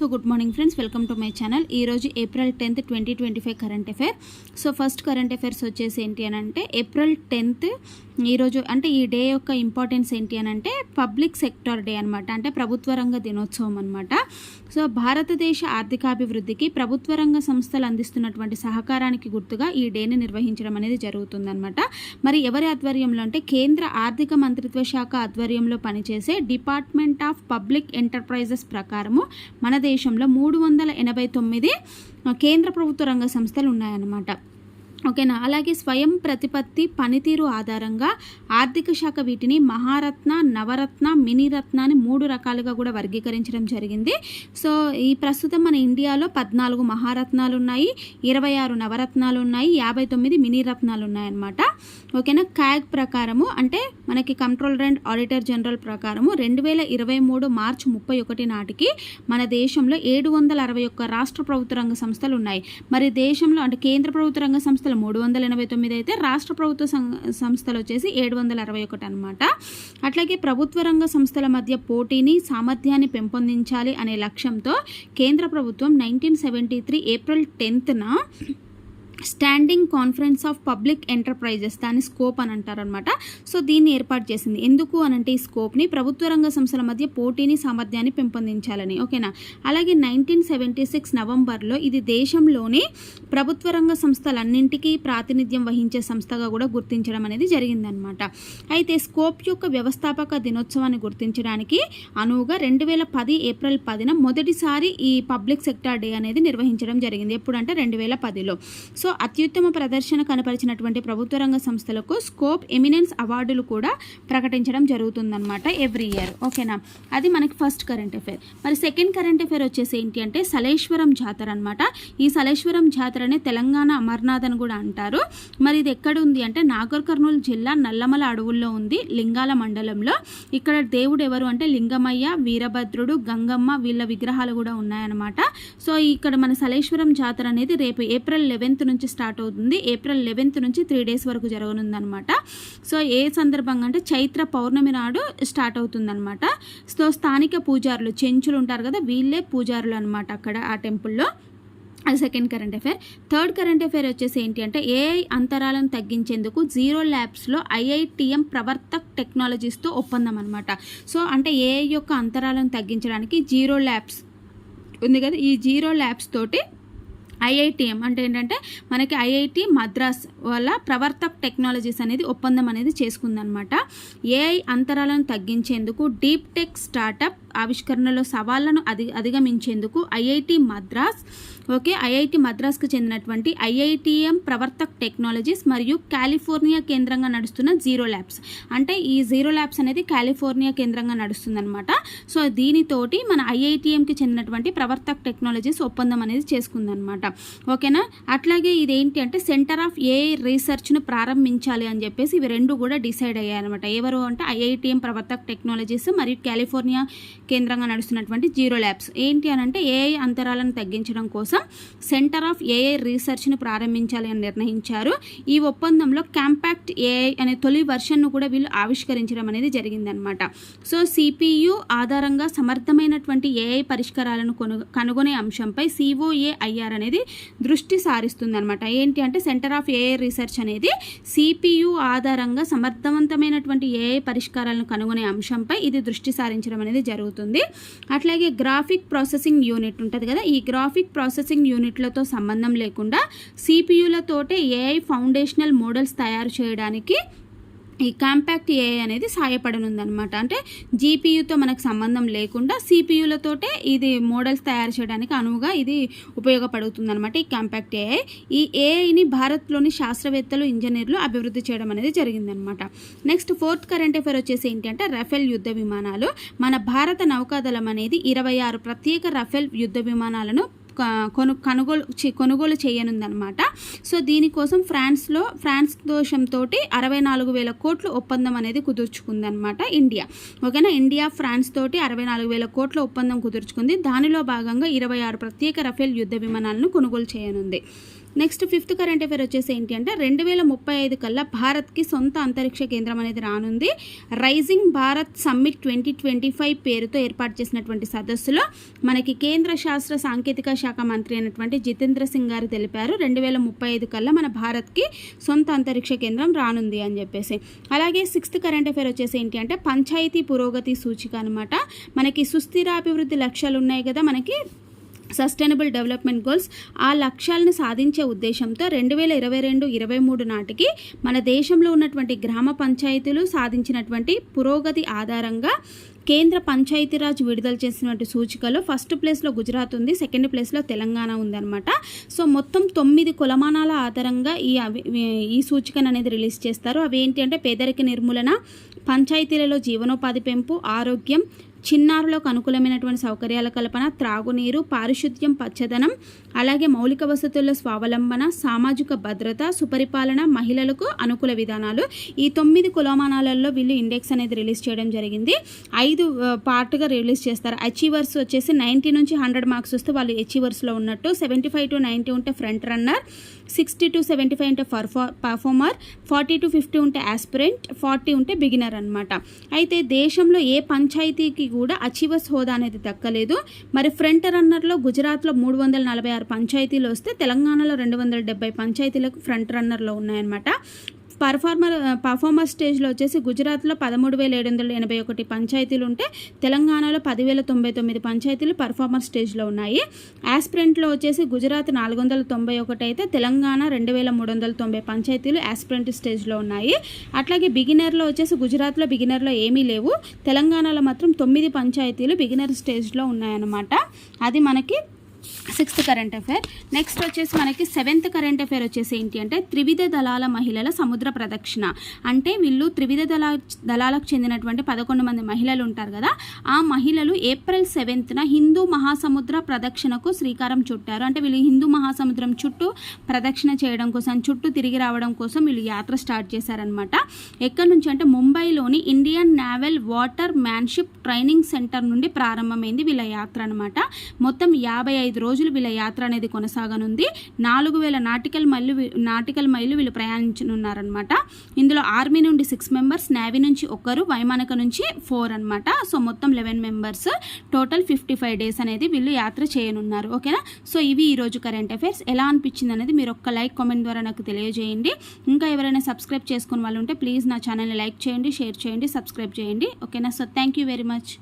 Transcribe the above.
So good morning friends welcome to my channel ఈరోజు April tenth twenty twenty five current affair so first current affairs వచ్చేసి ఏంటి అని అంటే April tenth ఈరోజు అంటే ఈ డే యొక్క ఇంపార్టెన్స్ ఏంటి అని అంటే పబ్లిక్ సెక్టార్ డే అనమాట అంటే ప్రభుత్వ రంగ దినోత్సవం అనమాట సో భారతదేశ ఆర్థికాభివృద్ధికి ప్రభుత్వ రంగ సంస్థలు అందిస్తున్నటువంటి సహకారానికి గుర్తుగా ఈ డేని నిర్వహించడం అనేది జరుగుతుందన్నమాట. మరి ఎవరి ఆధ్వర్యంలో అంటే కేంద్ర ఆర్థిక మంత్రిత్వ శాఖ ఆధ్వర్యంలో పనిచేసే డిపార్ట్మెంట్ ఆఫ్ పబ్లిక్ ఎంటర్ప్రైజెస్ ప్రకారము మన దేశంలో మూడు వందల ఎనభై తొమ్మిది కేంద్ర ప్రభుత్వ రంగ సంస్థలు ఉన్నాయన్నమాట. ఓకేనా? అలాగే స్వయం ప్రతిపత్తి పనితీరు ఆధారంగా ఆర్థిక శాఖ వీటిని మహారత్న నవరత్న మినీరత్న అని మూడు రకాలుగా కూడా వర్గీకరించడం జరిగింది. సో ఈ ప్రస్తుతం మన ఇండియాలో పద్నాలుగు మహారత్నాలు ఉన్నాయి ఇరవై ఆరు నవరత్నాలు ఉన్నాయి యాభై తొమ్మిది మినీ రత్నాలు ఉన్నాయన్నమాట ఓకేనా? క్యాగ్ ప్రకారము అంటే మనకి కంట్రోలర్ అండ్ ఆడిటర్ జనరల్ ప్రకారము రెండు వేల ఇరవై మూడు మార్చి ముప్పై ఒకటి నాటికి మన దేశంలో ఏడు వందల అరవై ఒక్క రాష్ట్ర ప్రభుత్వ రంగ సంస్థలు ఉన్నాయి మరి దేశంలో అంటే కేంద్ర ప్రభుత్వ రంగ సంస్థలు మూడు వందల ఎనభై తొమ్మిది అయితే రాష్ట్ర ప్రభుత్వ సంస్థలు వచ్చేసి ఏడు వందల అరవై ఒకటి అనమాట అట్లాగే ప్రభుత్వ రంగ సంస్థల మధ్య పోటీని సామర్థ్యాన్ని పెంపొందించాలి అనే లక్ష్యంతో కేంద్ర ప్రభుత్వం nineteen seventy three April టెన్త్న standing conference of public enterprises దాని స్కోప్ అని అంటారనమాట. సో దీన్ని ఏర్పాటు చేసింది. ఎందుకు అనంటే ఈ స్కోప్ని ప్రభుత్వ రంగ సంస్థల మధ్య పోటీని సామర్థ్యాన్ని పెంపొందించాలని. ఓకేనా? అలాగే నైన్టీన్ సెవెంటీ సిక్స్ నవంబర్లో ఇది దేశంలోని ప్రభుత్వ రంగ సంస్థలన్నింటికీ ప్రాతినిధ్యం వహించే సంస్థగా కూడా గుర్తించడం అనేది జరిగిందనమాట. అయితే స్కోప్ యొక్క వ్యవస్థాపక దినోత్సవాన్ని గుర్తించడానికి అనువుగా రెండు వేల పది ఏప్రిల్ పదిన మొదటిసారి ఈ పబ్లిక్ సెక్టార్ డే అనేది నిర్వహించడం జరిగింది. ఎప్పుడంటే రెండు వేల పదిలో. సో అత్యుత్తమ ప్రదర్శన కనపరిచినటువంటి ప్రభుత్వ రంగ సంస్థలకు స్కోప్ ఎమినెన్స్ అవార్డులు కూడా ప్రకటించడం జరుగుతుందన్నమాట ఎవ్రీ ఇయర్. ఓకేనా? అది మనకి ఫస్ట్ కరెంట్ అఫేర్. మరి సెకండ్ కరెంట్ అఫేర్ వచ్చేసి ఏంటి అంటే సలేశ్వరం జాతర అనమాట ఈ సలేశ్వరం జాతరని తెలంగాణ అమర్నాథ్ అని కూడా అంటారు. మరి ఇది ఎక్కడ ఉంది అంటే నాగర్ కర్నూలు జిల్లా నల్లమల అడవుల్లో ఉంది లింగాల మండలంలో. ఇక్కడ దేవుడు ఎవరు అంటే లింగమయ్య వీరభద్రుడు గంగమ్మ వీళ్ళ విగ్రహాలు కూడా ఉన్నాయన్నమాట. సో ఇక్కడ మన సలేశ్వరం జాతర అనేది రేపు ఏప్రిల్ లెవెన్త్ నుంచి నుంచి స్టార్ట్ అవుతుంది. ఏప్రిల్ లెవెన్త్ నుంచి త్రీ డేస్ వరకు జరగనుందనమాట. సో ఏ సందర్భంగా అంటే చైత్ర పౌర్ణమి నాడు స్టార్ట్ అవుతుందనమాట. సో స్థానిక పూజారులు చెంచులు ఉంటారు కదా వీళ్ళే పూజారులు అనమాట అక్కడ ఆ టెంపుల్లో. Second current affair. Third current affair వచ్చేసి ఏంటి అంటే ఏఐ అంతరాలను తగ్గించేందుకు జీరో ల్యాబ్స్లో ఐఐటిఎం ప్రవర్తక్ టెక్నాలజీస్తో ఒప్పందం అనమాట సో అంటే ఏఐ యొక్క అంతరాలను తగ్గించడానికి జీరో ల్యాబ్స్ ఉంది కదా ఈ జీరో ల్యాబ్స్ తోటి ఐఐటిఎం అంటే ఏంటంటే మనకి ఐఐటి మద్రాస్ వల్ల ప్రవర్తక్ టెక్నాలజీస్ అనేది ఒప్పందం అనేది చేసుకుందనమాట ఏఐ అంతరాలను తగ్గించేందుకు డీప్ టెక్ స్టార్టప్ ఆవిష్కరణలో సవాళ్ళను అధి అధిగమించేందుకు ఐఐటి మద్రాస్ ఓకే ఐఐటి మద్రాస్కు చెందినటువంటి ఐఐటిఎం ప్రవర్తక్ టెక్నాలజీస్ మరియు కాలిఫోర్నియా కేంద్రంగా నడుస్తున్న జీరో ల్యాబ్స్. అంటే ఈ జీరో ల్యాబ్స్ అనేది కాలిఫోర్నియా కేంద్రంగా నడుస్తుందన్నమాట. సో దీనితోటి మన ఐఐటిఎంకి చెందినటువంటి ప్రవర్తక్ టెక్నాలజీస్ ఒప్పందం అనేది చేసుకుందనమాట ఓకేనా? అట్లాగే ఇదేంటి అంటే సెంటర్ ఆఫ్ ఏఐ రీసెర్చ్ను ప్రారంభించాలి అని చెప్పేసి ఇవి రెండు కూడా డిసైడ్ అయ్యాయి అనమాట ఎవరు అంటే ఐఐటిఎం ప్రవర్తక్ టెక్నాలజీస్ మరియు కాలిఫోర్నియా కేంద్రంగా నడుస్తున్నటువంటి జీరో ల్యాబ్స్. ఏంటి అని అంటే ఏఐ అంతరాలను తగ్గించడం కోసం సెంటర్ ఆఫ్ ఏఐ రీసెర్చ్ను ప్రారంభించాలి అని నిర్ణయించారు. ఈ ఒప్పందంలో కాంపాక్ట్ ఏఐ అనే తొలి వర్షన్ను కూడా వీళ్ళు ఆవిష్కరించడం అనేది జరిగిందనమాట సో సిపియు ఆధారంగా సమర్థమైనటువంటి ఏఐ పరిష్కారాలను కొను కనుగొనే అంశంపై సిఓఏఐఆర్ అనేది దృష్టి సారిస్తుందనమాట ఏంటి అంటే సెంటర్ ఆఫ్ ఏఐ రీసెర్చ్ అనేది సిపియు ఆధారంగా సమర్థవంతమైనటువంటి ఏఐ పరిష్కారాలను కనుగొనే అంశంపై ఇది దృష్టి సారించడం అనేది జరుగుతుంది. అట్లాగే గ్రాఫిక్ ప్రాసెసింగ్ యూనిట్ ఉంటుంది కదా ఈ గ్రాఫిక్ ప్రాసెసింగ్ యూనిట్లతో సంబంధం లేకుండా సిపియులతోటే ఏఐ ఫౌండేషనల్ మోడల్స్ తయారు చేయడానికి ఈ కాంపాక్ట్ ఏఐ అనేది సాయపడనుందనమాట అంటే జీపీయూతో మనకు సంబంధం లేకుండా సిపియూలతోటే ఇది మోడల్స్ తయారు చేయడానికి అనువుగా ఇది ఉపయోగపడుతుంది అనమాట ఈ కాంపాక్ట్ ఏఐ ఈ ఏఐని భారత్లోని శాస్త్రవేత్తలు ఇంజనీర్లు అభివృద్ధి చేయడం అనేది జరిగిందనమాట నెక్స్ట్ ఫోర్త్ కరెంట్ అఫేర్ వచ్చేసి ఏంటి అంటే రఫేల్ యుద్ధ విమానాలు. మన భారత నౌకాదళం అనేది ఇరవై ఆరు ప్రత్యేక రఫేల్ యుద్ధ విమానాలను కొను కొనుగోలు కొనుగోలు చేయనుందనమాట సో దీనికోసం ఫ్రాన్స్లో ఫ్రాన్స్ దోషంతో అరవై నాలుగు వేల కోట్ల ఒప్పందం అనేది కుదుర్చుకుందనమాట ఇండియా. ఓకేనా? ఇండియా ఫ్రాన్స్ తోటి అరవై నాలుగు వేల కోట్ల ఒప్పందం కుదుర్చుకుంది. దానిలో భాగంగా ఇరవై ఆరు ప్రత్యేక రఫేల్ యుద్ధ విమానాలను కొనుగోలు చేయనుంది. నెక్స్ట్ ఫిఫ్త్ కరెంట్ అఫేర్ వచ్చేసి ఏంటి అంటే రెండు వేల ముప్పై ఐదు కల్లా భారత్కి సొంత అంతరిక్ష కేంద్రం అనేది రానుంది. Rising Bharat summit twenty twenty five పేరుతో ఏర్పాటు చేసినటువంటి సదస్సులో మనకి కేంద్ర శాస్త్ర సాంకేతిక శాఖ మంత్రి అయినటువంటి జితేంద్ర సింగ్ గారు తెలిపారు. రెండు వేల ముప్పై ఐదు కల్లా మన భారత్కి సొంత అంతరిక్ష కేంద్రం రానుంది అని చెప్పేసి. అలాగే సిక్స్త్ కరెంట్ అఫేర్ వచ్చేసి ఏంటి అంటే పంచాయతీ పురోగతి సూచిక అనమాట మనకి సుస్థిరాభివృద్ధి లక్ష్యాలు ఉన్నాయి కదా మనకి. సస్టైనబుల్ డెవలప్మెంట్ గోల్స్ ఆ లక్ష్యాలను సాధించే ఉద్దేశంతో రెండు వేల ఇరవై రెండు ఇరవై మూడు నాటికి మన దేశంలో ఉన్నటువంటి గ్రామ పంచాయతీలు సాధించినటువంటి పురోగతి ఆధారంగా కేంద్ర పంచాయతీరాజ్ విడుదల చేసినటువంటి సూచికలో ఫస్ట్ ప్లేస్లో గుజరాత్ ఉంది సెకండ్ ప్లేస్లో తెలంగాణ ఉందన్నమాట. సో మొత్తం తొమ్మిది కులమానాల ఆధారంగా ఈ అవి ఈ సూచికను అనేది రిలీజ్ చేస్తారు. అవి ఏంటి అంటే పేదరిక నిర్మూలన పంచాయతీలలో జీవనోపాధి పెంపు ఆరోగ్యం చిన్నారులకు అనుకూలమైనటువంటి సౌకర్యాల కల్పన త్రాగునీరు పారిశుద్ధ్యం పచ్చదనం అలాగే మౌలిక వసతుల స్వావలంబన సామాజిక భద్రత సుపరిపాలన మహిళలకు అనుకూల విధానాలు. ఈ తొమ్మిది కులమానాలలో వీళ్ళు ఇండెక్స్ అనేది రిలీజ్ చేయడం జరిగింది. ఐదు పార్ట్గా రిలీజ్ చేస్తారు. అచీవర్స్ వచ్చేసి నైంటీ నుంచి హండ్రెడ్ మార్క్స్ వస్తే వాళ్ళు అచీవర్స్లో ఉన్నట్టు సెవెంటీ ఫైవ్ టు నైంటీ ఉంటే front runner sixty to seventy five ఉంటే పర్ఫా పర్ఫార్మర్ ఫార్టీ టు ఫిఫ్టీ ఉంటే ఆస్పిరెంట్ ఫార్టీ ఉంటే బిగినర్ అనమాట అయితే దేశంలో ఏ పంచాయతీకి కూడా అచీవర్స్ హోదా అనేది దక్కలేదు. మరి ఫ్రంట్ రన్నర్లో గుజరాత్లో మూడు వందల నలభై ఆరు పంచాయతీలు వస్తే తెలంగాణలో రెండు వందల డెబ్బై పంచాయతీలకు ఫ్రంట్ రన్నర్లో ఉన్నాయన్నమాట. పర్ఫార్మర్ పర్ఫార్మర్ స్టేజ్లో వచ్చేసి గుజరాత్లో పదమూడు వేల ఏడు వందల ఎనభై ఒకటి పంచాయతీలు ఉంటే తెలంగాణలో పదివేల తొంభై తొమ్మిది పంచాయతీలు పర్ఫార్మర్ స్టేజ్లో ఉన్నాయి. యాస్ప్రెంట్లో వచ్చేసి గుజరాత్ నాలుగు వందల తొంభై ఒకటి అయితే తెలంగాణ రెండు వేల మూడు వందల తొంభై పంచాయతీలు యాస్ప్రెంట్ స్టేజ్లో ఉన్నాయి. అట్లాగే బిగినర్లో వచ్చేసి గుజరాత్లో బిగినర్లో ఏమీ లేవు. తెలంగాణలో మాత్రం తొమ్మిది పంచాయతీలు బిగినర్ స్టేజ్లో ఉన్నాయన్నమాట. అది మనకి సిక్స్త్ కరెంట్ అఫైర్. నెక్స్ట్ వచ్చేసి మనకి సెవెంత్ కరెంట్ అఫైర్ వచ్చేసి ఏంటి అంటే త్రివిధ దళాల మహిళల సముద్ర ప్రదక్షిణ. అంటే వీళ్ళు త్రివిధ దళ దళాలకు చెందినటువంటి పదకొండు మంది మహిళలు ఉంటారు కదా ఆ మహిళలు ఏప్రిల్ సెవెంత్న హిందూ మహాసముద్ర ప్రదక్షిణకు శ్రీకారం చుట్టారు. అంటే వీళ్ళు హిందూ మహాసముద్రం చుట్టూ ప్రదక్షిణ చేయడం కోసం చుట్టూ తిరిగి రావడం కోసం వీళ్ళు యాత్ర స్టార్ట్ చేశారనమాట ఎక్కడి నుంచి అంటే ముంబైలోని Indian naval watermanship training centre నుండి ప్రారంభమైంది వీళ్ళ యాత్ర అనమాట మొత్తం యాభై ఐదు ఐదు రోజులు వీళ్ళ యాత్ర అనేది కొనసాగనుంది. నాలుగు వేల నాటికల్ మైళ్ళు నాటికల్ మైళ్ళు వీళ్ళు ప్రయాణించనున్నారనమాట ఇందులో ఆర్మీ నుండి సిక్స్ మెంబర్స్ నేవీ నుంచి ఒకరు వైమానిక నుంచి ఫోర్ అనమాట సో మొత్తం eleven members. Total fifty five days అనేది వీళ్ళు యాత్ర చేయనున్నారు. ఓకేనా? సో ఇవి ఈరోజు కరెంట్ అఫైర్స్. ఎలా అనిపించింది అనేది మీరు ఒక్క లైక్ కామెంట్ ద్వారా నాకు తెలియజేయండి. ఇంకా ఎవరైనా సబ్స్క్రైబ్ చేసుకున్న వాళ్ళు ఉంటే ప్లీజ్ నా ఛానల్ని లైక్ చేయండి షేర్ చేయండి సబ్స్క్రైబ్ చేయండి. ఓకేనా? So thank you very much.